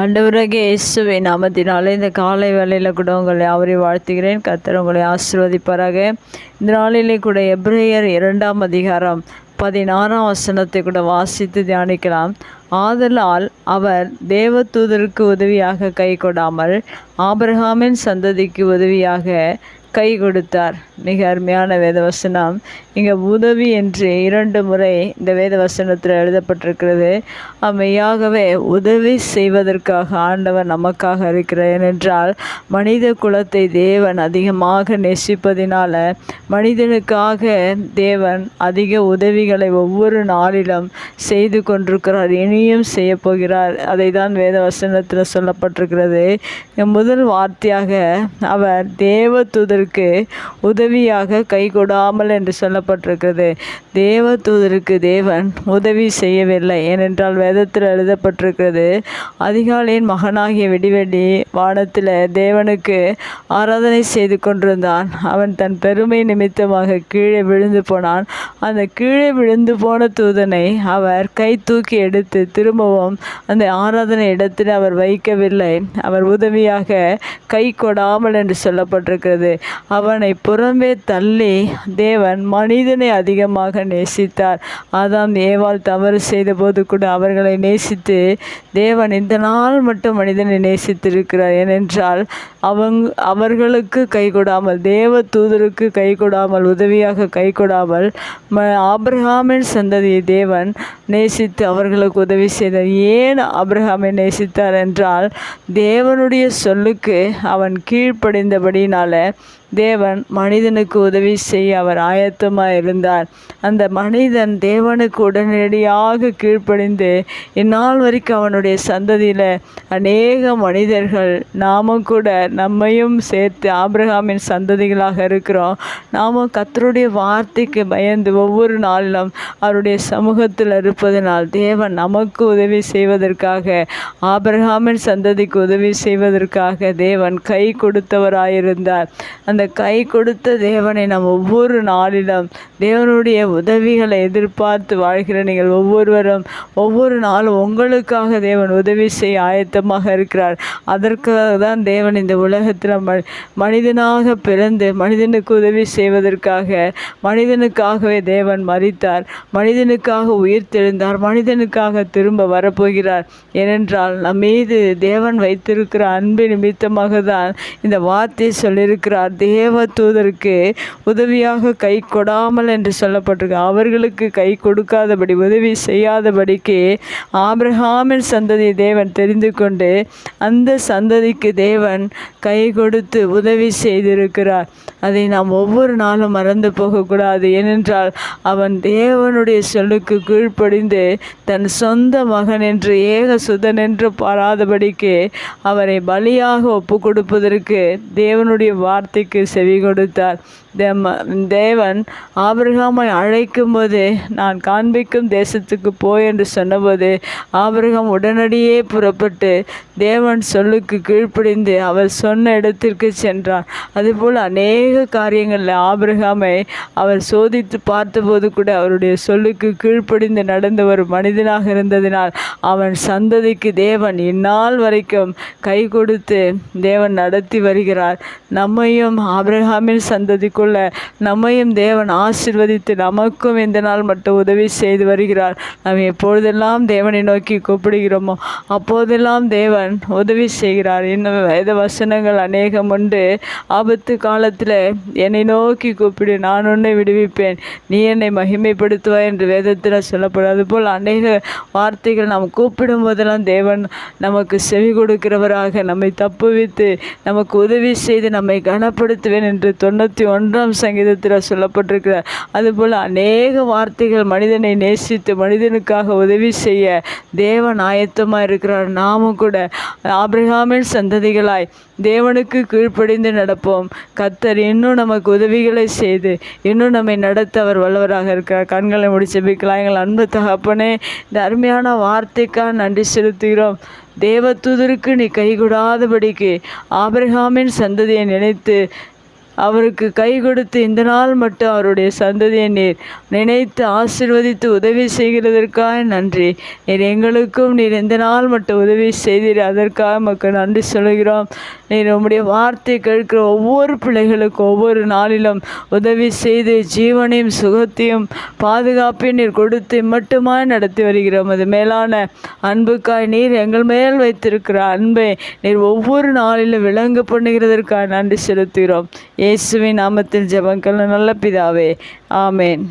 ஆண்டவராகிய இயேசுவை நாமத்தினாலே இந்த காலை வேளையில் கூட உங்களை அவரை வாழ்த்துகிறேன். கத்தர் உங்களை ஆசிர்வதிப்பாராக. இந்த நாளிலே கூட எப்ரேயர் இரண்டாம் அதிகாரம் பதினாறாம் வசனத்தை கூட வாசித்து தியானிக்கலாம். ஆதலால் அவர் தேவதூதருக்கு உதவியாக கை கொடாமல் ஆபிரகாமின் சந்ததிக்கு உதவியாக கை கொடுத்தார். மிக அருமையான வேதவசனம். இங்கே உதவி என்று இரண்டு முறை இந்த வேதவசனத்தில் எழுதப்பட்டிருக்கிறது. அம்மையாகவே உதவி செய்வதற்காக ஆண்டவர் நமக்காக இருக்கிறார். ஏனென்றால் மனித குலத்தை தேவன் அதிகமாக நேசிப்பதினால மனிதனுக்காக தேவன் அதிக உதவிகளை ஒவ்வொரு நாளிலும் செய்து கொண்டிருக்கிறார். இனியும் செய்ய போகிறார். அதை தான் வேதவசனத்தில் சொல்லப்பட்டிருக்கிறது. முதல் வார்த்தையாக அவர் தேவ தூதருக்கு உதவியாக கைகூடாமல் என்று சொல்லப்பட்டிருக்கிறது. தேவ தூதருக்கு தேவன் உதவி செய்யவில்லை. ஏனென்றால் வேதத்தில் எழுதப்பட்டிருக்கிறது அதிகாலையின் மகனாகிய வெடிவெடி வானத்தில் தேவனுக்கு ஆராதனை செய்து கொண்டிருந்தான். அவன் தன் பெருமை நிமித்தமாக கீழே விழுந்து போனான். அந்த கீழே விழுந்து போன தூதனை அவர் கை தூக்கி எடுத்து திரும்பவும் அந்த ஆராதனை இடத்தில் அவர் வைக்கவில்லை. அவர் உதவியாக கை கொடாமல் என்று சொல்லப்பட்டிருக்கிறது. அவனை புறம்பே தள்ளி தேவன் மனிதனை அதிகமாக நேசித்தார். ஆதாம் ஏவாள் தவறு செய்தபோது கூட அவர்களை நேசித்து தேவன் இந்த நாள் மட்டும் மனிதனை நேசித்திருக்கிறார். ஏனென்றால் அவங் அவர்களுக்கு கை கொடாமல் தேவ தூதருக்கு கை கொடாமல் உதவியாக கை கொடாமல் ம ஆப்ரஹாமின் சந்ததியை தேவன் நேசித்து அவர்களுக்கு உதவி செய்தார். ஏன் அப்ரஹாமை நேசித்தார் என்றால் தேவனுடைய சொல்லுக்கு அவன் கீழ்ப்படைந்தபடினால தேவன் மனிதனுக்கு உதவி செய்ய அவர் ஆயத்தமாக இருந்தார். அந்த மனிதன் தேவனுக்கு உடனடியாக கீழ்ப்படிந்து இந்நாள் வரைக்கும் அவனுடைய சந்ததியில் அநேக மனிதர்கள் நாமும் கூட நம்மையும் சேர்த்து ஆபிரகாமின் சந்ததிகளாக இருக்கிறோம். நாமும் கத்தருடைய வார்த்தைக்கு பயந்து ஒவ்வொரு நாளிலும் அவருடைய சமூகத்தில் இருப்பதனால் தேவன் நமக்கு உதவி செய்வதற்காக ஆபிரகாமின் சந்ததிக்கு உதவி செய்வதற்காக தேவன் கை கொடுத்தவராயிருந்தார். அந்த கை கொடுத்த தேவனை நாம் ஒவ்வொரு நாளிலும் தேவனுடைய உதவிகளை எதிர்பார்த்து வாழ்கிற நீங்கள் ஒவ்வொருவரும் ஒவ்வொரு நாளும் உங்களுக்காக தேவன் உதவி செய்ய ஆயத்தமாக இருக்கிறார். அதற்காக தான் தேவன் இந்த உலகத்தில் ம மனிதனாக பிறந்து மனிதனுக்கு உதவி செய்வதற்காக மனிதனுக்காகவே தேவன் மறித்தார் மனிதனுக்காக உயிர் தெழுந்தார். மனிதனுக்காக திரும்ப வரப்போகிறார். ஏனென்றால் நம் மீது தேவன் வைத்திருக்கிற அன்பு நிமித்தமாக தான் இந்த வார்த்தையை சொல்லியிருக்கிறார். தேவ தூதருக்கு உதவியாக கை கொடாமல் என்று சொல்லப்பட்டிருக்கு. அவர்களுக்கு கை கொடுக்காதபடி உதவி செய்யாதபடிக்கு ஆபிரஹாமின் சந்ததியை தேவன் தெரிந்து கொண்டு அந்த சந்ததிக்கு தேவன் கை கொடுத்து உதவி செய்திருக்கிறார். அதை நாம் ஒவ்வொரு நாளும் மறந்து போகக்கூடாது. ஏனென்றால் அவன் தேவனுடைய சொல்லுக்கு கீழ்ப்படிந்து தன் சொந்த மகன் என்று ஏக சுதன் என்று பாராதபடிக்கு அவரை பலியாக ஒப்பு கொடுப்பதற்கு தேவனுடைய வார்த்தைக்கு செவி கொடுத்தார். தேவன் ஆபிரகாமை அழைக்கும்போது நான் காண்பிக்கும் தேசத்துக்கு போய் என்று சொன்னபோது ஆபிரகாம் உடனடியே புறப்பட்டு தேவன் சொல்லுக்கு கீழ்ப்படிந்து அவர் சொன்ன இடத்திற்கு சென்றார் அதுபோல் அநேக காரியங்களில் ஆபிரகாமை அவர் சோதித்து பார்த்தபோது கூட அவருடைய சொல்லுக்கு கீழ்ப்படிந்து நடந்த ஒரு மனிதனாக இருந்ததினால் அவன் சந்ததிக்கு தேவன் இந்நாள் வரைக்கும் கை கொடுத்து தேவன் நடத்தி வருகிறார். நம்மையும் ஆபிரகாமின் கொள்ள நம்மையும் தேவன் ஆசிர்வதித்து நமக்கும் இந்த நாள் மட்டும் உதவி செய்து வருகிறார். நாம் எப்பொழுதெல்லாம் தேவனை நோக்கி கூப்பிடுகிறோமோ அப்போதெல்லாம் தேவன் உதவி செய்கிறார். இன்னும் வேத வசனங்கள் அநேகம் உண்டு. ஆபத்து காலத்தில் என்னை நோக்கி கூப்பிடு நான் உன்னை விடுவிப்பேன். நீ என்னை மகிமைப்படுத்துவாய் என்று வேதத்தில் சொல்லப்படும். அதுபோல் அநேக வார்த்தைகள் நாம் கூப்பிடும் போதெல்லாம் தேவன் நமக்கு செவி கொடுக்கிறவராக நம்மை தப்புவித்து நமக்கு உதவி செய்து நம்மை கனப்படுத்துவேன் என்று தொண்ணூற்றி ஒன்று ஒன்றாம் சங்கீதத்தில் சொல்லப்பட்டிருக்கிறார். அதுபோல் அநேக வார்த்தைகள் மனிதனை நேசித்து மனிதனுக்காக உதவி செய்ய தேவன் ஆயத்தமாக இருக்கிறார். நாமும் கூட ஆபிரகாமின் சந்ததிகளாய் தேவனுக்கு கீழ்ப்படிந்து நடப்போம். கத்தர் இன்னும் நமக்கு உதவிகளை செய்து இன்னும் நம்மை நடத்த அவர் வல்லவராக இருக்கிறார். கண்களை முடிச்சு பிக்கலாம் எங்கள் அன்பு தகப்பனே இந்த அருமையான வார்த்தைக்காக நன்றி செலுத்துகிறோம். தேவதூதருக்கு நீ கைகூடாதபடிக்கு ஆபிரகாமின் சந்ததியை நினைத்து அவருக்கு கை கொடுத்து இந்த நாள் மட்டும் அவருடைய சந்ததியை நீர் நினைத்து ஆசிர்வதித்து உதவி செய்கிறதற்காக நன்றி. நீர் எங்களுக்கும் நீர் இந்த நாள் மட்டும் உதவி செய்தீர். அதற்காக மக்கள் நன்றி சொல்கிறோம். நீர் உம்முடைய வார்த்தை கேட்கிற ஒவ்வொரு பிள்ளைகளுக்கும் ஒவ்வொரு நாளிலும் உதவி செய்து ஜீவனையும் சுகத்தையும் பாதுகாப்பையும் நீர் கொடுத்து மட்டுமாய் நடத்தி வருகிறோம். அது மேலான அன்புக்காய் நீர் எங்கள் மேல் வைத்திருக்கிற அன்பை நீர் ஒவ்வொரு நாளிலும் விளங்க பண்ணுகிறதற்காக நன்றி செலுத்துகிறோம். இயேசுவின் நாமத்தில் ஜெபங்கள் நல்ல பிதாவே. ஆமேன்.